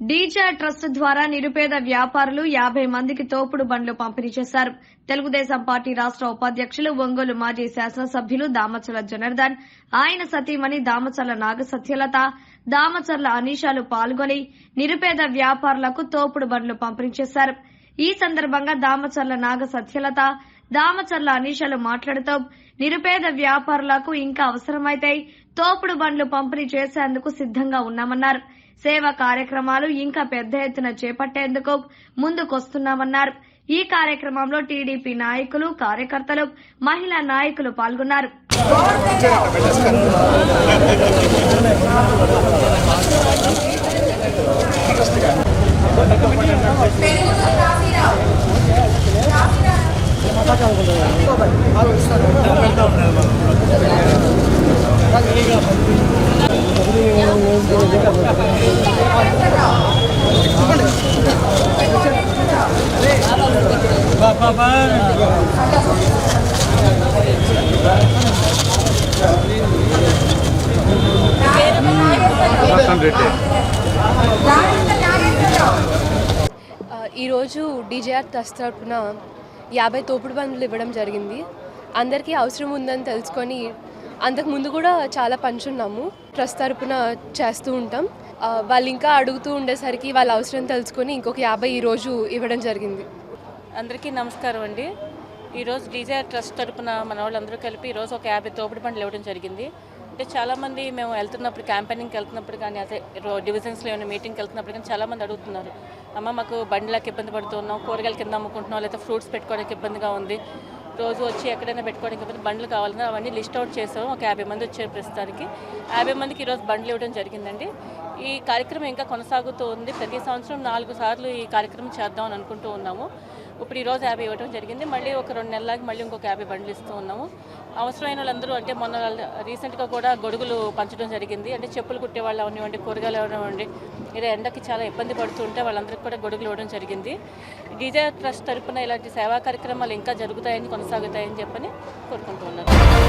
DJ trust ద్వారా నిరుపేద వ్యాపారులు యాభై మందికి తోపుడు బండ్లు పంపిణీ చేశారు. తెలుగుదేశం పార్టీ రాష్ట ఉపాధ్యక్షులు ఒంగోలు మాజీ శాసనసభ్యులు దామచల జనార్దన్ ఆయన సతీమణి దామచల నాగసత్యలత దామచర్ల అనీషాలు పాల్గొని నిరుపేద వ్యాపారులకు తోపుడు బండ్లు పంపిణీ చేశారు. ఈ సందర్భంగా దామచర్ల నాగ సత్యలత దామచర్ల అనీషలు మాట్లాడుతూ నిరుపేద వ్యాపారులకు ఇంకా అవసరమైతే తోపుడు బండ్లు పంపిణీ చేసేందుకు సిద్దంగా ఉన్నామన్నారు. సేవా కార్యక్రమాలు ఇంకా పెద్ద ఎత్తున చేపట్టేందుకు ముందుకొస్తున్నామన్నారు. ఈ కార్యక్రమంలో టీడీపీ నాయకులు కార్యకర్తలు మహిళా నాయకులు పాల్గొన్నారు. ఈరోజు డీజేఆర్ ట్రస్ట్ యాభై తోపుడు బండ్లు ఇవ్వడం జరిగింది. అందరికీ అవసరం ఉందని తెలుసుకొని అంతకు ముందు కూడా చాలా పంచున్నాము. ట్రస్ట్ తరపున చేస్తూ ఉంటాం. వాళ్ళు ఇంకా అడుగుతూ ఉండేసరికి వాళ్ళ అవసరం తెలుసుకొని ఇంకొక యాభై ఈరోజు ఇవ్వడం జరిగింది. అందరికీ నమస్కారం అండి. ఈరోజు డీజే ట్రస్ట్ తరపున మన వాళ్ళందరూ కలిపి ఈరోజు ఒక యాభై తోపుడు పండ్లు ఇవ్వడం జరిగింది. అంటే చాలామంది మేము వెళ్తున్నప్పుడు క్యాంపెయినింగ్కి వెళ్తున్నప్పుడు కానీ అదే రో- డివిజన్స్లో ఏమైనా మీటింగ్కి వెళ్తున్నప్పుడు కానీ చాలామంది అడుగుతున్నారు. అమ్మ మాకు బండ్లకు ఇబ్బంది పడుతున్నాం కూరగాయల కింద అమ్ముకుంటున్నాం లేకపోతే ఫ్రూట్స్ పెట్టుకోవడానికి ఇబ్బందిగా ఉంది. రోజు వచ్చి ఎక్కడైనా పెట్టుకోవడానికి బండ్లు కావాలని అవన్నీ లిస్ట్ అవుట్ చేసాము. ఒక యాభై మంది వచ్చారు ప్రస్తుతానికి. యాభై మందికి ఈరోజు బండ్లు ఇవ్వడం జరిగిందండి. ఈ కార్యక్రమం ఇంకా కొనసాగుతూ ఉంది. ప్రతి సంవత్సరం నాలుగు సార్లు ఈ కార్యక్రమం చేద్దాం అని అనుకుంటూ ఉన్నాము. ఇప్పుడు ఈరోజు యాభై ఇవ్వడం జరిగింది. మళ్ళీ ఒక రెండు నెలలకి మళ్ళీ ఇంకొక యాభై బండ్లు ఇస్తూ ఉన్నాము. అవసరమైన వాళ్ళందరూ అంటే మొన్న రీసెంట్గా కూడా గొడుగులు పంచడం జరిగింది. అంటే చెప్పులు కుట్టే వాళ్ళు అవనివ్వండి కూరగాయలు అవనివ్వండి ఇలా ఎండకి చాలా ఇబ్బంది పడుతుంటే వాళ్ళందరికీ కూడా గొడుగులు ఇవ్వడం జరిగింది. డీజే ట్రస్ట్ తరఫున ఇలాంటి సేవా కార్యక్రమాలు ఇంకా జరుగుతాయని కొనసాగుతాయని చెప్పని కోరుకుంటున్నాను